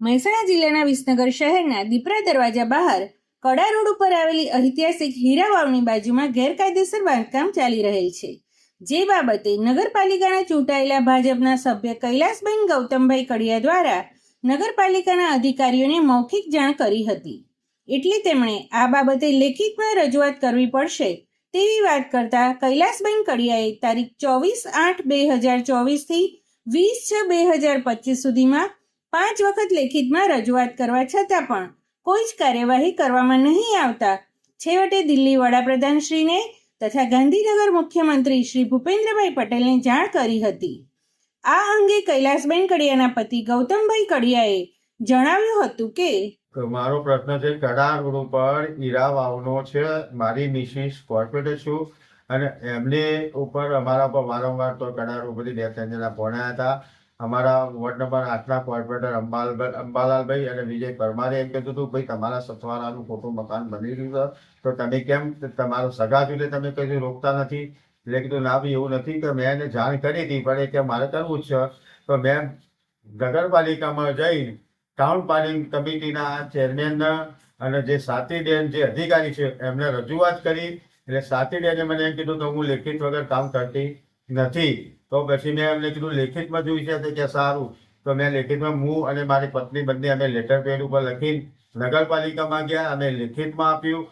મહેસાણા જિલ્લાના વિસનગર શહેરના દીપરા દરવાજા બહાર કડા રોડ ઉપર આવેલી ઐતિહાસિક હીરા વાવની બાજુમાં ગેરકાયદેસર બાંધકામ ચાલી રહેલ છે. જે બાબતે નગરપાલિકાના ચૂંટાયેલા ભાજપના સભ્ય કૈલાસબેન ગૌતમભાઈ કડિયા દ્વારા નગરપાલિકાના અધિકારીઓને મૌખિક જાણ કરી હતી. એટલે તેમણે આ બાબતે લેખિતમાં રજૂઆત કરવી પડશે તેવી વાત કરતા કૈલાસબેન કડિયાએ તારીખ ચોવીસ આઠ બે હજાર ચોવીસથી વીસ છ બે હજાર પચીસ સુધીમાં પાંચ વખત લેખિતમાં રજૂઆત કરવા છતાં પણ કોઈ જ કાર્યવાહી કરવામાં નહીં આવતા. છેવટે દિલ્હી વડાપ્રધાન શ્રીને તથા ગાંધીનગર મુખ્યમંત્રી શ્રી ભૂપેન્દ્રભાઈ પટેલને જાણ કરી હતી. આ અંગે કૈલાસબેન કડિયાના પતિ ગૌતમભાઈ કડિયાએ જણાવ્યું હતું કે મારો પ્રશ્ન છે કડા રોડ ઉપર હીરા વાવનો છે, મારી મિસિસ કોર્પોરેટર છું અને એમને ઉપર અમારા પર વારંવાર તો કડા રોડ ઉપરથી બે ત્રણ જણા હતા. અમારા વોર્ડ નંબર આઠના કોર્પોરેટર અંબાલાલ અંબાલાલભાઈ અને વિજય પરમારે એમ કીધું હતું, ભાઈ, તમારા સથવારાનું ખોટું મકાન બની રહ્યું છે, તો તમે કેમ તમારો સગા એટલે તમે કઈ રોકતા નથી? એટલે કીધું, ના ભાઈ, એવું નથી કે મેં એને જાણ કરી હતી, પણ એ કે મારે કરવું જ છે. તો મેં નગરપાલિકામાં જઈ ટાઉન પ્લાનિંગ કમિટીના ચેરમેન અને જે સાતીબેન જે અધિકારી છે, એમને રજૂઆત કરી. એટલે સાતીબેને મને એમ કીધું કે હું લેખિત વગર કામ કરતી નથી. તો પછી મેં એમને કીધું, લેખિતમાં જોઈ છે કે સારું. તો મેં લેખિતમાં હું અને મારી પત્ની બંને અમે લેટર પેડ ઉપર લખીને નગરપાલિકામાં ગયા, અમે લેખિતમાં આપ્યું.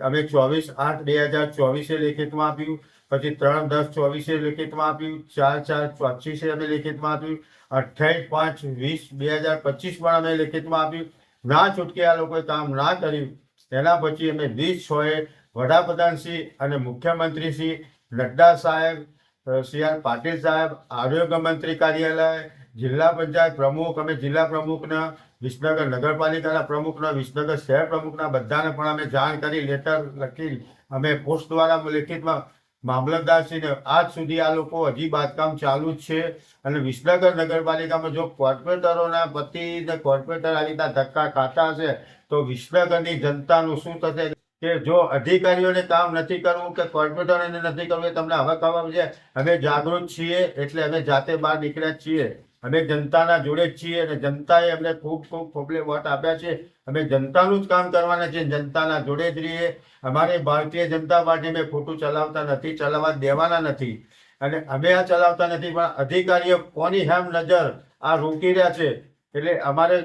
અમે ચોવીસ આઠ બે હજાર ચોવીસે લેખિતમાં આપ્યું. પછી ત્રણ દસ ચોવીસે લેખિતમાં આપ્યું. ચાર ચાર પચીસે અમે લેખિતમાં આપ્યું. અઠ્યાવીસ પાંચ વીસ બે હજાર પચીસ પણ અમે લેખિતમાં આપ્યું. ના છૂટકે આ લોકોએ કામ ના કર્યું. તેના પછી અમે વીસ છએ વડાપ્રધાનશ્રી અને મુખ્યમંત્રીશ્રી નડ્ડા સાહેબ સી આર પાટીલ સાહેબ, આરોગ્ય મંત્રી કાર્યાલય, જિલ્લા પંચાયત પ્રમુખ અમે જિલ્લા પ્રમુખના, વિસનગર નગરપાલિકાના પ્રમુખના, વિસનગર શહેર પ્રમુખના બધાને પણ અમે જાણ કરી, લેટર લખી, અમે પોસ્ટ દ્વારા લેખિતમાં મામલતદારશ્રીને આજ સુધી આ લોકો હજી બાંધકામ ચાલુ જ છે. અને વિસનગર નગરપાલિકામાં જો કોર્પોરેટરોના પતિ ને કોર્પોરેટર આવી રીતના ધક્કા ખાતા હશે, તો વિસનગરની જનતાનું શું થશે? કે જો અધિકારીઓને કામ નથી કરવું કે કોર્પોરેટરોને નથી કરવું, એ તમને હવે ખબર છે. અમે જાગૃત છીએ, એટલે અમે જાતે બહાર નીકળ્યા છીએ. અમે જનતાના જોડે જ છીએ અને જનતાએ અમને ખૂબ ખૂબ ખોબલે વોટ આપ્યા છે. અમે જનતાનું જ કામ કરવાના છીએ, જનતાના જોડે જ રહીએ. અમારી ભારતીય જનતા પાર્ટી અમે ખોટું ચલાવતા નથી, ચલાવવા દેવાના નથી. અને અમે આ ચલાવતા નથી, પણ અધિકારીઓ કોની હેમ નજર આ રોકી રહ્યા છે? એટલે અમારે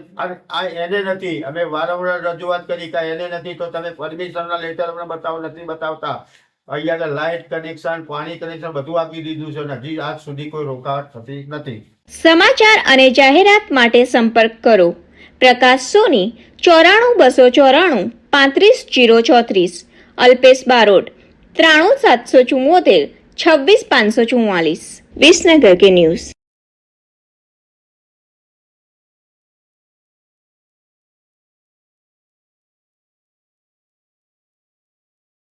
આ એને નથી. અમે વારંવાર રજૂઆત કરી કે એને નથી, તો તમે પરમિશનના લેટર અમને બતાવો, નથી બતાવતા. અહીંયા લાઇટ કનેક્શન પાણી કનેક્શન બધું આપી દીધું છે હજી આજ સુધી કોઈ રોકાવટ થતી નથી. સમાચાર અને જાહેરાત માટે સંપર્ક કરો. પ્રકાશ સોની, ચોરાણું બસો ચોરાણું, પાંત્રીસ જીરો ચોત્રીસ. અલ્પેશ બારોટ, ત્રાણું સાતસો ચુમ્મોતેર છવ્વીસ પાંચસો ચુમ્માલીસ વિસનગર કે ન્યૂઝ.